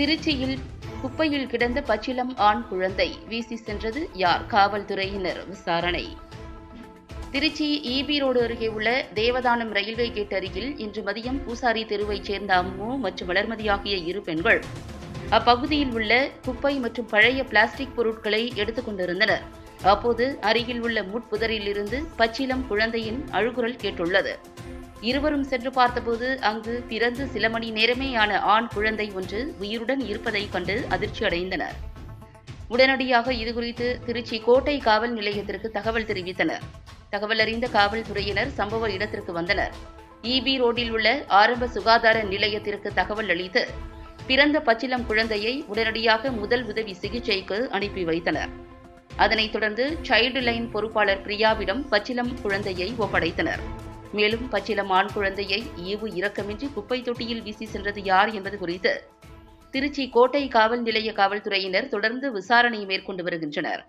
திருச்சியில் குப்பையில் கிடந்த பச்சிளம் ஆண் குழந்தை வீசி சென்றது யார்? காவல்துறையினர் விசாரணை. திருச்சி ஈபி ரோடு அருகே உள்ள தேவதானம் ரயில்வே கேட் அருகில் இன்று மதியம் பூசாரி தெருவைச் சேர்ந்த அம்மு மற்றும் வளர்மதி ஆகிய இரு பெண்கள் அப்பகுதியில் உள்ள குப்பை மற்றும் பழைய பிளாஸ்டிக் பொருட்களை எடுத்துக் கொண்டிருந்தனர். அப்போது அருகில் உள்ள முட்புதரில் இருந்து பச்சிலம் குழந்தையின் அழுகுரல் கேட்டுள்ளது. இருவரும் சென்று பார்த்தபோது அங்கு பிறந்து சில மணி நேரமேயான ஆண் குழந்தை ஒன்று உயிருடன் இருப்பதைக் கண்டு அதிர்ச்சி அடைந்தனர். உடனடியாக இதுகுறித்து திருச்சி கோட்டை காவல் நிலையத்திற்கு தகவல் தெரிவித்தனர். தகவல் அறிந்த காவல்துறையினர் சம்பவ இடத்திற்கு வந்தனர். ஈபி ரோட்டில் உள்ள ஆரம்ப சுகாதார நிலையத்திற்கு தகவல் அளித்து பிறந்த பச்சிலம் குழந்தையை உடனடியாக முதல் உதவி சிகிச்சைக்கு அனுப்பி வைத்தனர். அதனைத் தொடர்ந்து சைல்டு லைன் பொறுப்பாளர் பிரியாவிடம் பச்சிலம் குழந்தையை ஒப்படைத்தனர். மேலும் பச்சிலம் ஆண் குழந்தையை ஈவு இரக்கமின்றி குப்பை தொட்டியில் வீசி சென்றது யார் என்பது குறித்து திருச்சி கோட்டை காவல் நிலைய காவல்துறையினர் தொடர்ந்து விசாரணை மேற்கொண்டு வருகின்றனர்.